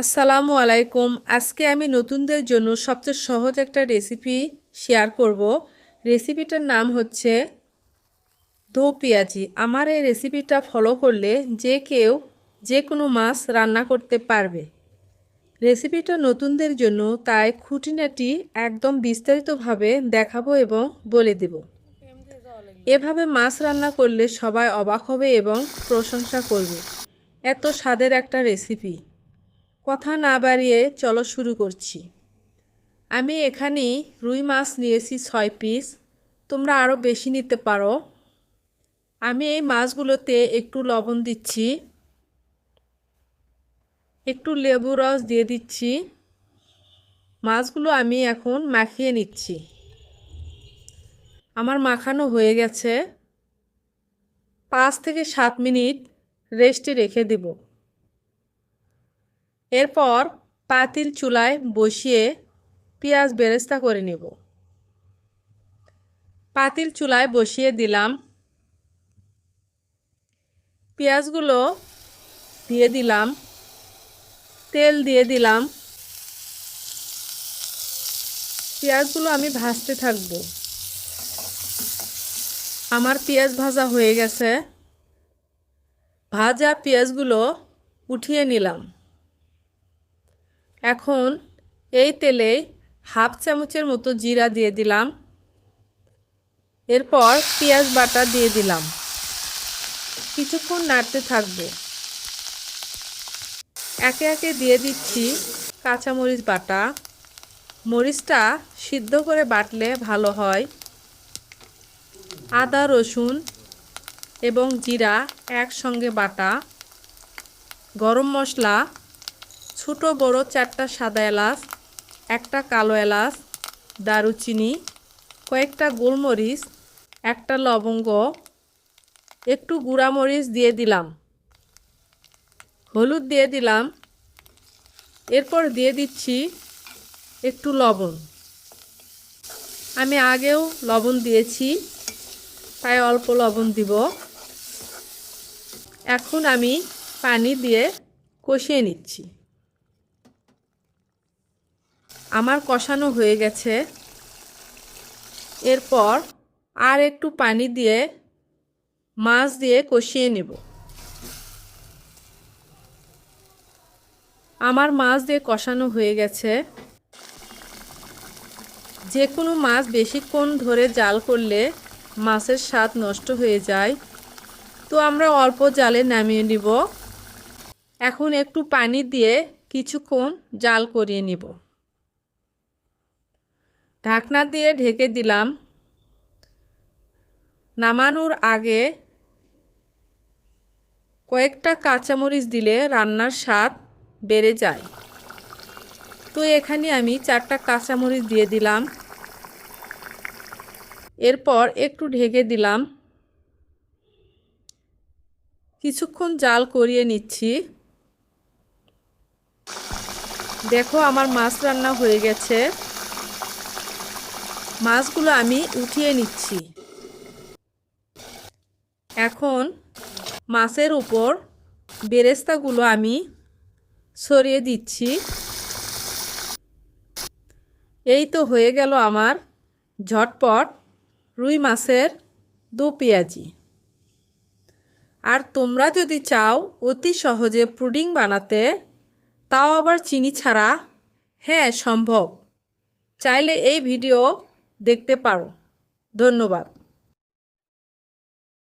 আসসালামু আলাইকুম। আজকে আমি নতুনদের জন্য সবচেয়ে সহজ একটা রেসিপি শেয়ার করব। রেসিপিটার নাম হচ্ছে দো পেঁয়াজি। আমার এই রেসিপিটা ফলো করলে যে কেউ যে কোনো মাছ রান্না করতে পারবে। রেসিপিটা নতুনদের জন্য, তাই খুঁটিনাটি একদম বিস্তারিতভাবে দেখাবো এবং বলে দেব। এভাবে মাছ রান্না করলে সবাই অবাক হবে এবং প্রশংসা করবে। এত স্বাদের একটা রেসিপি কথা না বাড়িয়ে চলো শুরু করছি। আমি এখানে রুই মাছ নিয়েছি ছয় পিস। তোমরা আরও বেশি নিতে পারো। আমি এই মাছগুলোতে একটু লবণ দিচ্ছি। একটু লেবু রস দিয়ে দিচ্ছি। মাছগুলো আমি এখন মাখিয়ে নিচ্ছি। আমার মাখানো হয়ে গেছে। পাঁচ থেকে সাত মিনিট রেস্টে রেখে দেবো। এরপর পাতিল চুলায় বসিয়ে পেঁয়াজ বেরেস্তা করে নেব। পাতিল চুলায় বসিয়ে দিলাম। পেঁয়াজগুলো দিয়ে দিলাম। তেল দিয়ে দিলাম। পেঁয়াজগুলো আমি ভাজতে থাকব। আমার পেঁয়াজ ভাজা হয়ে গেছে। ভাজা পেঁয়াজগুলো উঠিয়ে নিলাম। এখন এই তেলে হাফ চামচের মতো জিরা দিয়ে দিলাম। এরপর পেঁয়াজ বাটা দিয়ে দিলাম। কিছুক্ষণ নাড়তে থাকব। একে একে দিয়ে দিচ্ছি কাঁচামরিচ বাটা। মরিচটা সিদ্ধ করে বাটলে ভালো হয়। আদা, রসুন এবং জিরা একসঙ্গে বাটা। গরম মশলা ছোট, বড় চারটা সাদা এলাচ, একটা কালো এলাচ, দারুচিনি, কয়েকটা গোলমরিচ, একটা লবঙ্গ, একটু গুঁড়ামরিচ দিয়ে দিলাম। হলুদ দিয়ে দিলাম। এরপর দিয়ে দিচ্ছি একটু লবণ। আমি আগেও লবণ দিয়েছি তাই অল্প লবণ দিব। এখন আমি পানি দিয়ে কষিয়ে নিচ্ছি। আমার কষানো হয়ে গেছে। এরপর আর একটু পানি দিয়ে, মাছ দিয়ে কষিয়ে নেব। আমার মাছ দিয়ে কষানো হয়ে গেছে। যে কোনো মাছ বেশিক্ষণ ধরে জাল করলে মাছের স্বাদ নষ্ট হয়ে যায়। তো আমরা অল্প জালে নামিয়ে নিব। এখন একটু পানি দিয়ে কিছুক্ষণ জাল করিয়ে নিব। ঢাকনা দিয়ে ঢেকে দিলাম। নামানোর আগে কয়েকটা কাঁচামরিচ দিলে রান্নার স্বাদ বেড়ে যায়। তো এখানে আমি চারটা কাঁচামরিচ দিয়ে দিলাম। এরপর একটু ঢেকে দিলাম। কিছুক্ষণ জাল করিয়ে নিচ্ছি। দেখো আমার মাছ রান্না হয়ে গেছে। মাছগুলো আমি উঠিয়ে নিচ্ছি। এখন মাছের উপর বেরেস্তাগুলো আমি সরিয়ে দিচ্ছি। এই তো হয়ে গেল আমার ঝটপট রুই মাছের দু পেঁয়াজি। আর তোমরা যদি চাও অতি সহজে পুডিং বানাতে, তাও আবার চিনি ছাড়া। হ্যাঁ সম্ভব। চাইলে এই ভিডিও দেখতে পারো। ধন্যবাদ।